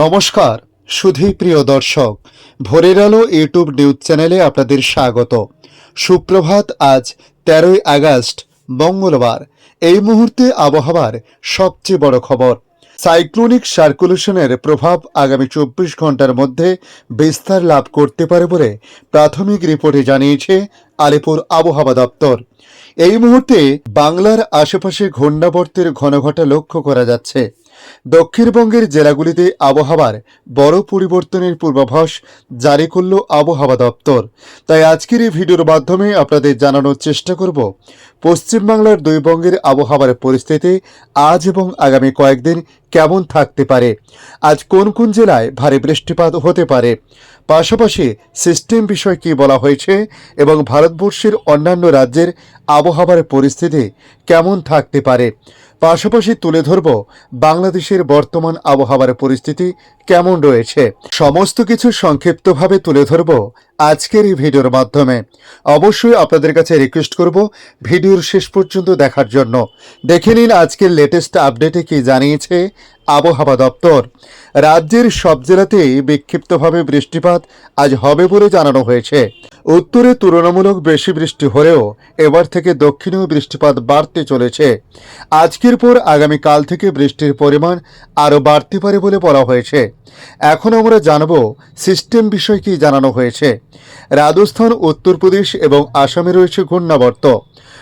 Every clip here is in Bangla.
নমস্কার সুধী প্রিয় দর্শক, ভোরের আলো ইউটিউব নিউজ চ্যানেলে আপনাদের স্বাগত। সুপ্রভাত, আজ তেরোই আগস্ট, মঙ্গলবার। এই মুহূর্তে আবহাওয়ার সবচেয়ে বড় খবর। সাইক্লোনিক সার্কুলেশনের প্রভাব আগামী চব্বিশ ঘণ্টার মধ্যে বিস্তার লাভ করতে পারে বলে প্রাথমিক রিপোর্টে জানিয়েছে আলিপুর আবহাওয়া দপ্তর। এই মুহূর্তে বাংলার আশেপাশে ঘূর্ণাবর্তের ঘনঘটা লক্ষ্য করা যাচ্ছে। দক্ষিণবঙ্গের জেলাগুলিতে আবহাওয়ার বড় পরিবর্তনের পূর্বাভাস জারি করল আবহাওয়া দপ্তর। তাই আজকের এই ভিডিওর মাধ্যমে আপনাদের জানানোর চেষ্টা করব, পশ্চিমবাংলার দুই বঙ্গের আবহাওয়ার পরিস্থিতি আজ এবং আগামী কয়েকদিন কেমন থাকতে পারে, আজ কোন কোন জেলায় ভারী বৃষ্টিপাত হতে পারে, পাশাপাশি সিস্টেম বিষয় কি বলা হয়েছে এবং ভারতবর্ষের অন্যান্য রাজ্যের আবহাওয়ার পরিস্থিতি কেমন থাকতে পারে পাশাপাশি তুলে ধরব বাংলাদেশের বর্তমান আবহাওয়ার পরিস্থিতি কেমন রয়েছে। সমস্ত কিছু সংক্ষিপ্তভাবে তুলে ধরব আজকের এই ভিডিওর মাধ্যমে অবশ্যই আপনাদের কাছে রিকোয়েস্ট করব ভিডিওর শেষ পর্যন্ত দেখার জন্য। দেখে নিন আজকের লেটেস্ট আপডেটে কি জানিয়েছে আবহাওয়া দপ্তর। রাজ্যের সব জেলাতেই বিক্ষিপ্তভাবে বৃষ্টিপাত আজ হবে বলে জানানো হয়েছে। উত্তরে তুলনামূলক বেশি বৃষ্টি হলেও এবার থেকে দক্ষিণেও বৃষ্টিপাত বাড়তে চলেছে। আজকের পর আগামীকাল থেকে বৃষ্টির পরিমাণ আরও বাড়তে পারে বলে বলা হয়েছে। এখন আমরা জানব সিস্টেম বিষয় কি জানানো হয়েছে। রাজস্থান, উত্তরপ্রদেশ এবং আসামে রয়েছে ঘূর্ণাবর্ত।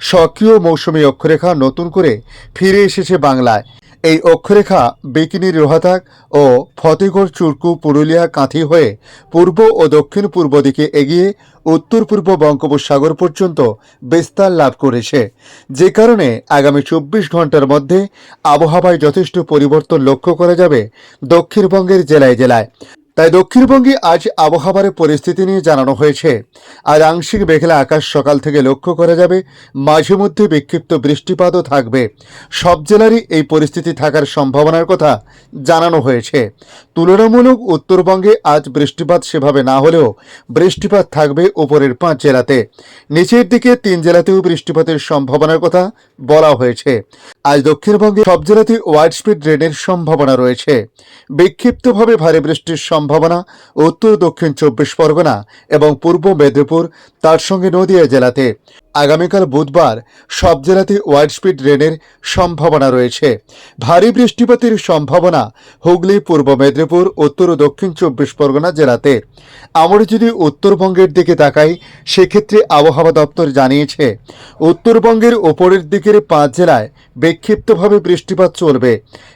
সক্রিয় মৌসুমী অক্ষরেখা নতুন করে ফিরে এসেছে বাংলায়। এই অক্ষরেখা বিকিনি রোহাতাক ও ফতেগড়, চুরকু, পুরুলিয়া, কাঁথি হয়ে পূর্ব ও দক্ষিণ পূর্ব দিকে এগিয়ে উত্তর পূর্ব বঙ্গোপসাগর পর্যন্ত বিস্তার লাভ করেছে। যে কারণে আগামী চব্বিশ ঘণ্টার মধ্যে আবহাওয়ায় যথেষ্ট পরিবর্তন লক্ষ্য করা যাবে দক্ষিণবঙ্গের জেলায় জেলায়। তাই দক্ষিণবঙ্গে আজ আবহাওয়ার পরিস্থিতি নিয়ে জানানো হয়েছে। আর আংশিক মেঘলা আকাশ সকাল থেকে লক্ষ্য করা যাবে, মাঝে মধ্যে বিক্ষিপ্ত বৃষ্টিপাতও থাকবে। সব জেলারই এই পরিস্থিতি থাকার সম্ভাবনার কথা জানানো হয়েছে। তুলনামূলক উত্তরবঙ্গে আজ বৃষ্টিপাত সেভাবে না হলেও বৃষ্টিপাত থাকবে উপরের পাঁচ জেলাতে। নিচের দিকে তিন জেলাতেও বৃষ্টিপাতের সম্ভাবনার কথা বলা হয়েছে। আজ দক্ষিণবঙ্গে সব জেলাতে ওয়াইড স্পিড রেনের সম্ভাবনা রয়েছে। বিক্ষিপ্তভাবে ভারী বৃষ্টির সম্ভাবনা উত্তর দক্ষিণ চব্বিশ পরগনা এবং পূর্ব মেদিনীপুর তার সঙ্গে নদিয়া জেলাতে। আগামীকাল বুধবার সব জেলাতে ওয়াইড স্পিড রেনের সম্ভাবনা রয়েছে। ভারী বৃষ্টিপাতের সম্ভাবনা হুগলি, পূর্ব মেদিনীপুর, উত্তর ও দক্ষিণ চব্বিশ পরগনা জেলাতে। আমরা যদি উত্তরবঙ্গের দিকে তাকাই, সেক্ষেত্রে আবহাওয়া দপ্তর জানিয়েছে, উত্তরবঙ্গের ওপরের দিকের পাঁচ জেলায় বিক্ষিপ্তভাবে বৃষ্টিপাত চলবে।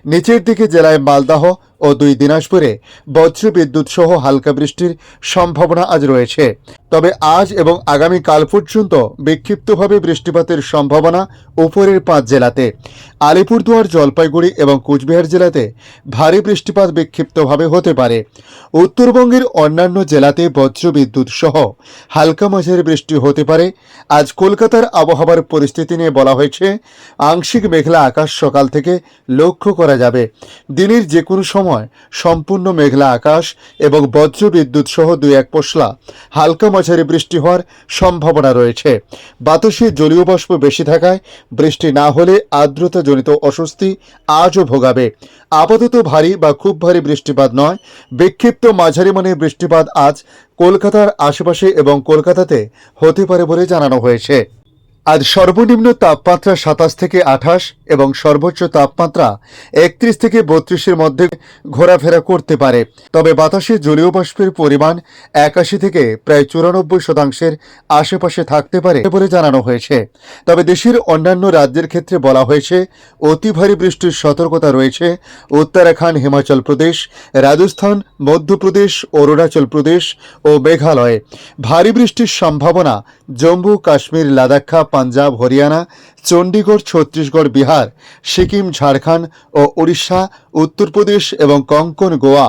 নিচের দিকে জেলায় মালদাহ ও দুই দিনাজপুরে বজ্র বিদ্যুৎ সহ হালকা বৃষ্টির সম্ভাবনা আজ রয়েছে। তবে আজ এবং আগামী কাল পর্যন্ত বিক্ষিপ্তভাবে বৃষ্টিপাতের সম্ভাবনা উপরের পাঁচ জেলাতে। আলিপুরদুয়ার, জলপাইগুড়ি এবং কোচবিহার জেলাতে ভারী বৃষ্টিপাত বিক্ষিপ্তভাবে হতে পারে। উত্তরবঙ্গের অন্যান্য জেলাতে বজ্র বিদ্যুৎ সহ হালকা মাঝারি বৃষ্টি হতে পারে। আজ কলকাতার আবহাওয়ার পরিস্থিতি নিয়ে বলা হয়েছে, আংশিক মেঘলা আকাশ সকাল থেকে লক্ষ্য করা যাবে। দিনের যে কোনো সময় সম্পূর্ণ মেঘলা আকাশ এবং বজ্র বিদ্যুৎ সহ দুই এক পশলা হালকা মাঝারি বৃষ্টি হওয়ার সম্ভাবনা রয়েছে। বাতাসে জলীয় বাষ্প বেশি থাকায় বৃষ্টি না হলে আর্দ্রতাজনিত অস্বস্তি আজও ভোগাবে। আপাতত ভারী বা খুব ভারী বৃষ্টিপাত নয়। বিক্ষিপ্ত মাঝারি মানের বৃষ্টিপাত আজ কলকাতার আশেপাশে এবং কলকাতাতে হতে পারে বলে জানানো হয়েছে। আজ সর্বনিম্ন তাপমাত্রা সাতাশ থেকে আঠাশ এবং সর্বোচ্চ তাপমাত্রা একত্রিশ থেকে বত্রিশের মধ্যে ঘোরাফেরা করতে পারে। তবে বাতাসে জলীয় বাষ্পের পরিমাণ একাশি থেকে প্রায় চুরানব্বই শতাংশের আশেপাশে থাকতে পারে বলে জানানো হয়েছে। তবে দেশের অন্যান্য রাজ্যের ক্ষেত্রে বলা হয়েছে, অতি ভারী বৃষ্টির সতর্কতা রয়েছে। উত্তরাখণ্ড, হিমাচল প্রদেশ, রাজস্থান, মধ্যপ্রদেশ, অরুণাচল প্রদেশ ও মেঘালয়ে। ভারী বৃষ্টির সম্ভাবনা জম্মু, কাশ্মীর, লাদাখা পাঞ্জাব, হরিয়ানা চণ্ডীগড় ছত্তিশগড়, বিহার, সিকিম, ঝাড়খণ্ড ও উড়িষ্যা, উত্তরপ্রদেশ এবং কঙ্কন, গোয়া,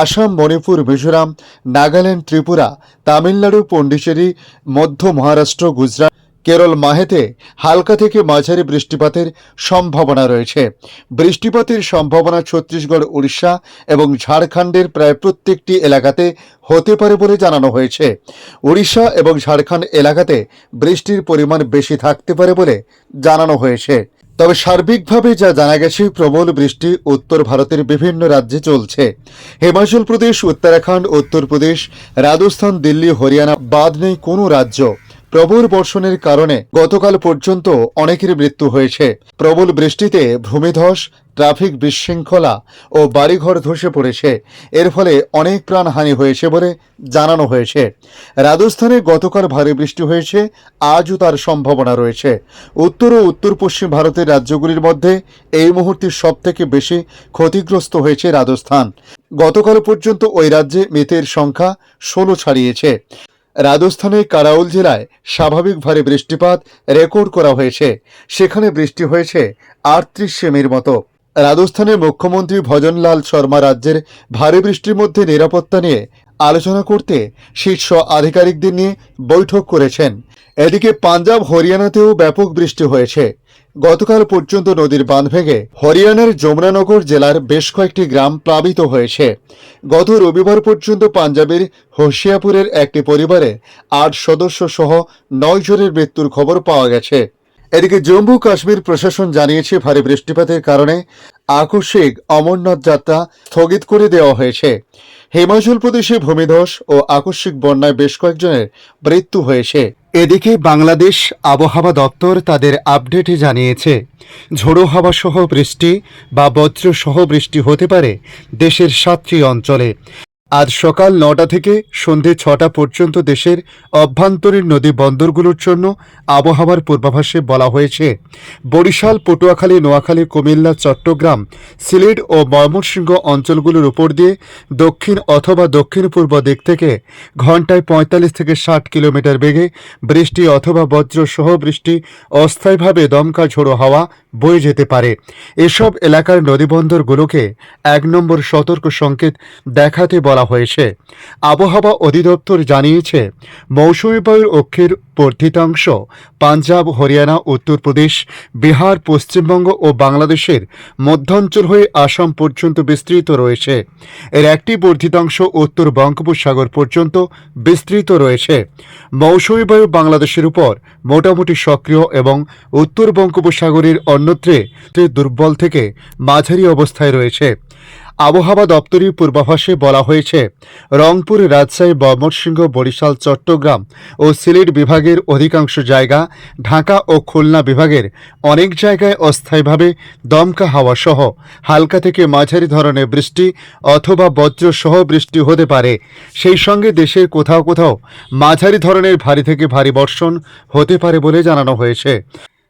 আসাম, মণিপুর, মিজোরাম, নাগাল্যান্ড, ত্রিপুরা, তামিলনাড়ু পণ্ডিচেরি মধ্য মহারাষ্ট্র, গুজরাট কেরল মাহেতে হালকা থেকে মাঝারি বৃষ্টিপাতের সম্ভাবনা রয়েছে। বৃষ্টিপাতের সম্ভাবনা ছত্তিশগড়, উড়িষ্যা এবং ঝাড়খণ্ডের প্রায় প্রত্যেকটি এলাকাতে হতে পারে বলে জানানো হয়েছে। উড়িষ্যা এবং ঝাড়খণ্ড এলাকাতে বৃষ্টির পরিমাণ বেশি থাকতে পারে বলে জানানো হয়েছে। তবে সার্বিকভাবে যা জানা গেছে, প্রবল বৃষ্টি উত্তর ভারতের বিভিন্ন রাজ্যে চলছে। হিমাচল প্রদেশ, উত্তরাখণ্ড, উত্তরপ্রদেশ, রাজস্থান, দিল্লি, হরিয়ানা বাদ নেই কোনো রাজ্য। প্রবল বর্ষণের কারণে গতকাল পর্যন্ত অনেকের মৃত্যু হয়েছে। প্রবল বৃষ্টিতে ভূমিধস, ট্রাফিক বিশৃঙ্খলা ও বাড়িঘর ধসে পড়েছে। এর ফলে অনেক প্রাণহানি হয়েছে বলে জানানো হয়েছে। রাজস্থানে গতকাল ভারী বৃষ্টি হয়েছে, আজও তার সম্ভাবনা রয়েছে। উত্তর ও উত্তর পশ্চিম ভারতের রাজ্যগুলির মধ্যে এই মুহূর্তে সবথেকে বেশি ক্ষতিগ্রস্ত হয়েছে রাজস্থান। গতকাল পর্যন্ত ওই রাজ্যে মৃতের সংখ্যা ষোলো ছাড়িয়েছে। রাজস্থানের কারাউল জেলায় স্বাভাবিক ভারী বৃষ্টিপাত রেকর্ড করা হয়েছে। সেখানে বৃষ্টি হয়েছে আটত্রিশ সেমির মতো। রাজস্থানের মুখ্যমন্ত্রী ভজনলাল শর্মা রাজ্যের ভারী বৃষ্টির মধ্যে নিরাপত্তা নিয়ে আলোচনা করতে শীর্ষ আধিকারিকদের নিয়ে বৈঠক করেছেন। এদিকে পাঞ্জাব, হরিয়ানাতেও ব্যাপক বৃষ্টি হয়েছে। গতকাল পর্যন্ত নদীর বাঁধ ভেঙে হরিয়ানার যমুনানগর জেলার বেশ কয়েকটি গ্রাম প্লাবিত হয়েছে। গত রবিবার পর্যন্ত পাঞ্জাবের হোশিয়াপুরের একটি পরিবারে আট সদস্য সহ নয় জনের মৃত্যুর খবর পাওয়া গেছে। এদিকে জম্মু কাশ্মীর প্রশাসন জানিয়েছে, ভারী বৃষ্টিপাতের কারণে আকস্মিক অমরনাথ যাত্রা স্থগিত করে দেওয়া হয়েছে। হিমাচল প্রদেশে ভূমিধস ও আকস্মিক বন্যায় বেশ কয়েকজনের মৃত্যু হয়েছে। এদিকে বাংলাদেশ আবহাওয়া দপ্তর তাদের আপডেটে জানিয়েছে। ঝোড়ো হাওয়া সহ বৃষ্টি বা বজ্র সহ বৃষ্টি হতে পারে দেশের সাতটি অঞ্চলে। আজ সকাল নটা থেকে সন্ধে ছটা পর্যন্ত দেশের অভ্যন্তরীণ নদী বন্দরগুলোর জন্য আবহাওয়ার পূর্বাভাসে বলা হয়েছে। বরিশাল, পটুয়াখালী, নোয়াখালী, কুমিল্লা, চট্টগ্রাম, সিলেট ও ময়মনসিংহ অঞ্চলগুলোর উপর দিয়ে দক্ষিণ অথবা দক্ষিণ পূর্ব দিক থেকে ঘন্টায় পঁয়তাল্লিশ থেকে ষাট কিলোমিটার বেগে বৃষ্টি অথবা বজ্র সহ বৃষ্টি অস্থায়ীভাবে দমকা ঝোড়ো হাওয়া বয়ে যেতে পারে। এসব এলাকার নদীবন্দরগুলোকে এক নম্বর সতর্ক সংকেত দেখাতে বলা হয়েছে। আবহাওয়া অধিদপ্তর জানিয়েছে, মৌসুমী বায়ুর অক্ষের বর্ধিতাংশ পাঞ্জাব, হরিয়ানা উত্তরপ্রদেশ বিহার, পশ্চিমবঙ্গ ও বাংলাদেশের মধ্যাঞ্চল হয়ে আসাম পর্যন্ত বিস্তৃত রয়েছে। এর একটি বর্ধিতাংশ উত্তর বঙ্গোপসাগর পর্যন্ত বিস্তৃত রয়েছে। মৌসুমী বায়ু বাংলাদেশের উপর মোটামুটি সক্রিয় এবং উত্তর বঙ্গোপসাগরের অন্যত্রে দুর্বল থেকে মাঝারি অবস্থায় রয়েছে। আবহাওয়া দপ্তরের পূর্বাভাসে বলা হয়েছে, রংপুর, রাজশাহী, ময়মনসিংহ, বরিশাল, চট্টগ্রাম ও সিলেট বিভাগের অধিকাংশ জায়গা ঢাকা ও খুলনা বিভাগের অনেক জায়গায় অস্থায়ীভাবে দমকা হাওয়া সহ হালকা থেকে মাঝারি ধরনের বৃষ্টি অথবা বজ্র সহ বৃষ্টি হতে পারে। সেই সঙ্গে দেশের কোথাও কোথাও মাঝারি ধরনের ভারী থেকে ভারী বর্ষণ হতে পারে বলে জানানো হয়েছে।